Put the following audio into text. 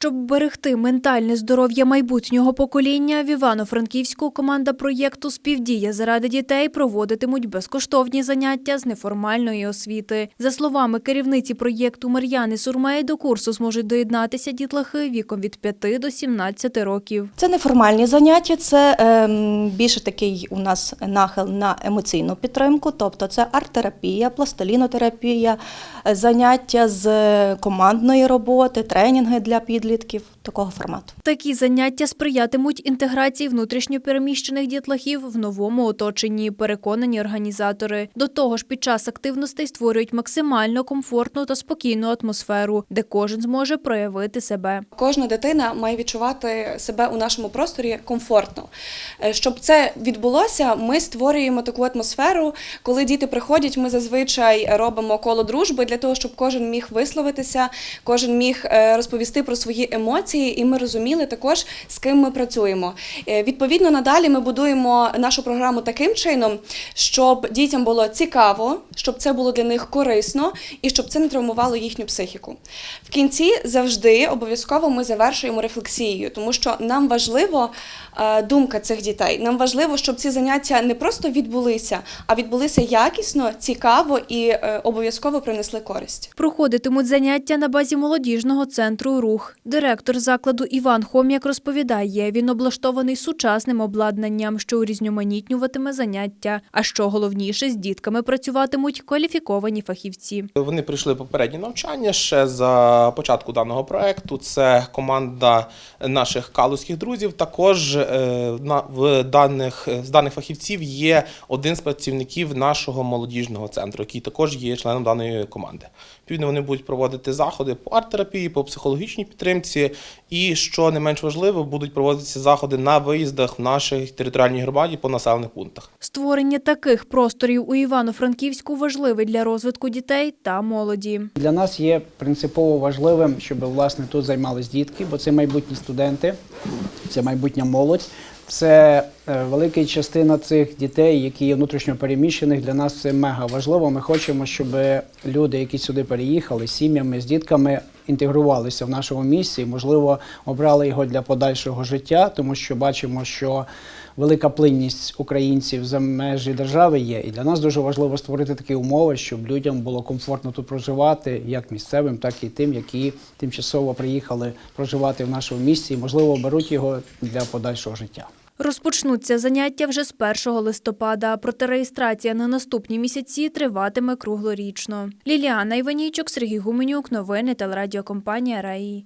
Щоб берегти ментальне здоров'я майбутнього покоління, в Івано-Франківську команда проєкту Співдія заради дітей проводитимуть безкоштовні заняття з неформальної освіти. За словами керівниці проєкту Мар'яни Сурмей, до курсу зможуть доєднатися дітлахи віком від 5 до 17 років. Це неформальні заняття, це ем, більше такий у нас нахил на емоційну підтримку, тобто це арт-терапія, пластилінотерапія, е, заняття з командної роботи, тренінги для підлітків такого формату. Такі заняття сприятимуть інтеграції внутрішньопереміщених дітлахів в новому оточенні, переконані організатори. До того ж, під час активностей створюють максимально комфортну та спокійну атмосферу, де кожен зможе проявити себе. Кожна дитина має відчувати себе у нашому просторі комфортно. Е, Щоб це відбулося, ми створюємо таку атмосферу, коли діти приходять, ми зазвичай робимо коло дружби для того, щоб кожен міг висловитися, кожен міг е, розповісти про свої емоції, і ми розуміли також, з ким ми працюємо. Е, Відповідно, надалі ми будуємо нашу програму таким чином, щоб дітям було цікаво, щоб це було для них корисно і щоб це не травмувало їхню психіку. В кінці завжди обов'язково ми завершуємо рефлексією, тому що нам важливо е, думка цих дітей. Нам важливо, щоб ці заняття не просто відбулися, а відбулися якісно, цікаво і е, обов'язково принесли користь. Проходитимуть заняття на базі молодіжного центру Рух. Директор закладу Іван Хом'як розповідає, він облаштований сучасним обладнанням, що урізноманітнюватиме заняття. А що головніше, з дітками працюватимуть кваліфіковані фахівці. Вони пройшли попередні навчання ще за початку даного проекту. Це команда наших калузьких друзів. Також е, в даних з даних фахівців є один з працівників нашого молодіжного центру, який також є членом даної команди. Відповідно, вони будуть проводити заходи по арт-терапії, по психологічній підтримці, і що не менш важливо, будуть проводитися заходи на виїздах в нашій територіальній громаді по населених пунктах. Створення таких просторів у Івано-Франківську важливе для розвитку дітей та молоді. Для нас є принципово важливим, щоб власне тут займались дітки, бо це майбутні студенти, це майбутня молодь. Це е, велика частина цих дітей, які є внутрішньо переміщених. Для нас це мега важливо. Ми хочемо, щоб люди, які сюди переїхали з сім'ями, з дітками, інтегрувалися в нашому місці, можливо, обрали його для подальшого життя, тому що бачимо, що велика плинність українців за межі держави є. І для нас дуже важливо створити такі умови, щоб людям було комфортно тут проживати, як місцевим, так і тим, які тимчасово приїхали проживати в нашому місті, і можливо беруть його для подальшого життя. Розпочнуться заняття вже з 1 листопада, проте реєстрація на наступні місяці триватиме круглорічно. Ліліана Іванійчук, Сергій Гуменюк, новини телерадіокомпанія Раї.